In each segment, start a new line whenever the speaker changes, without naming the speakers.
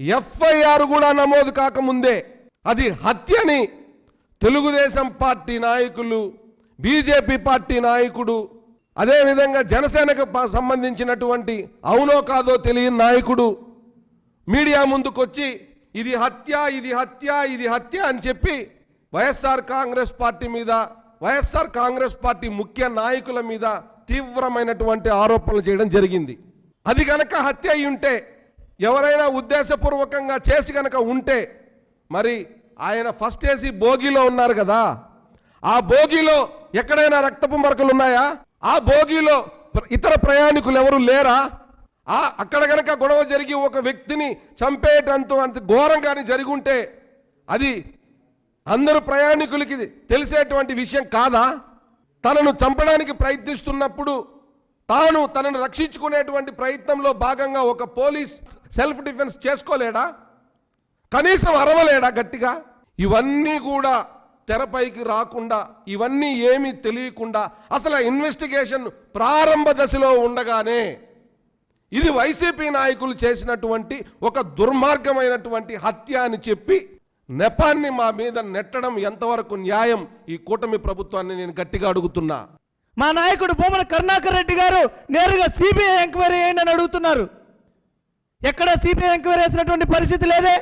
FIR కూడా నమోదు కాకముందే అది హత్యని తెలుగుదేశం పార్టీ నాయకులు బీజేపీ పార్టీ నాయకుడు అదేవిధంగా జనసేనకు సంబంధించినటువంటి అవునో కాదో తెలియని నాయకుడు మీడియా ముందుకొచ్చి ఇది హత్య ఇది హత్య ఇది హత్య అని చెప్పి వైఎస్ఆర్ కాంగ్రెస్ పార్టీ మీద వైఎస్ఆర్ కాంగ్రెస్ పార్టీ ముఖ్య నాయకుల మీద తీవ్రమైనటువంటి ఆరోపణలు చేయడం జరిగింది. అది గనక హత్య అయి ఉంటే ఎవరైనా ఉద్దేశపూర్వకంగా చేసి కనుక ఉంటే మరి ఆయన ఫస్ట్ ఏసీ భోగిలో ఉన్నారు కదా ఆ భోగిలో ఎక్కడైనా రక్తపు మరకలు ఉన్నాయా? ఆ భోగిలో ఇతర ప్రయాణికులు ఎవరు లేరా? ఆ అక్కడ కనుక గొడవ జరిగి ఒక వ్యక్తిని చంపేటంత అంత ఘోరంగాని జరిగి ఉంటే అది అందరు ప్రయాణికులకి తెలిసేటువంటి విషయం కాదా? తనను చంపడానికి ప్రయత్నిస్తున్నప్పుడు తాను తనను రక్షించుకునేటువంటి ప్రయత్నంలో భాగంగా ఒక పోలీస్ సెల్ఫ్ డిఫెన్స్ చేసుకోలేడా? కనీసం అరవలేడా గట్టిగా? ఇవన్నీ కూడా తెరపైకి రాకుండా ఇవన్నీ ఏమీ తెలియకుండా అసలు ఆ ఇన్వెస్టిగేషన్ ప్రారంభ దశలో ఉండగానే ఇది వైసీపీ నాయకులు చేసినటువంటి ఒక దుర్మార్గమైనటువంటి హత్య అని చెప్పి నెపాన్ని మా మీద నెట్టడం ఎంతవరకు న్యాయం ఈ కూటమి ప్రభుత్వాన్ని నేను గట్టిగా అడుగుతున్నా.
మా నాయకుడు భూమన కరుణాకర్ రెడ్డి గారు నేరుగా సిబిఐ ఎంక్వైరీ అయ్యండి అని అడుగుతున్నారు. ఎక్కడ సిబిఐ ఎంక్వైరీ చేసినటువంటి పరిస్థితి లేదే.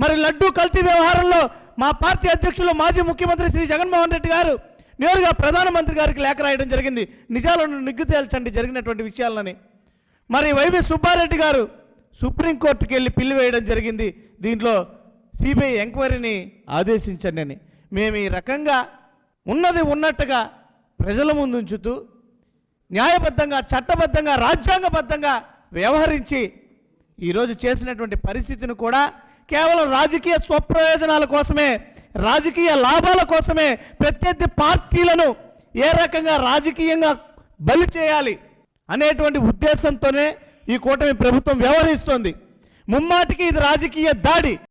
మరి లడ్డూ కల్తీ వ్యవహారంలో మా పార్టీ అధ్యక్షులు మాజీ ముఖ్యమంత్రి శ్రీ జగన్మోహన్ రెడ్డి గారు నేరుగా ప్రధానమంత్రి గారికి లేఖ రాయడం జరిగింది. నిజాలను నిగ్గు తేల్చండి జరిగినటువంటి విషయాలని. మరి వైవి సుబ్బారెడ్డి గారు సుప్రీంకోర్టుకి వెళ్ళి పిల్లి వేయడం జరిగింది. దీంట్లో సిబిఐ ఎంక్వైరీని ఆదేశించండి అని. మేము ఈ రకంగా ఉన్నది ఉన్నట్టుగా ప్రజల ముందు ఉంచుతూ న్యాయబద్ధంగా చట్టబద్ధంగా రాజ్యాంగబద్ధంగా వ్యవహరించి ఈరోజు చేసినటువంటి పరిస్థితిని కూడా కేవలం రాజకీయ స్వప్రయోజనాల కోసమే రాజకీయ లాభాల కోసమే ప్రత్యర్థి పార్టీలను ఏ రకంగా రాజకీయంగా బలి చేయాలి అనేటువంటి ఉద్దేశంతోనే ఈ కూటమి ప్రభుత్వం వ్యవహరిస్తోంది. ముమ్మాటికి ఇది రాజకీయ దాడి.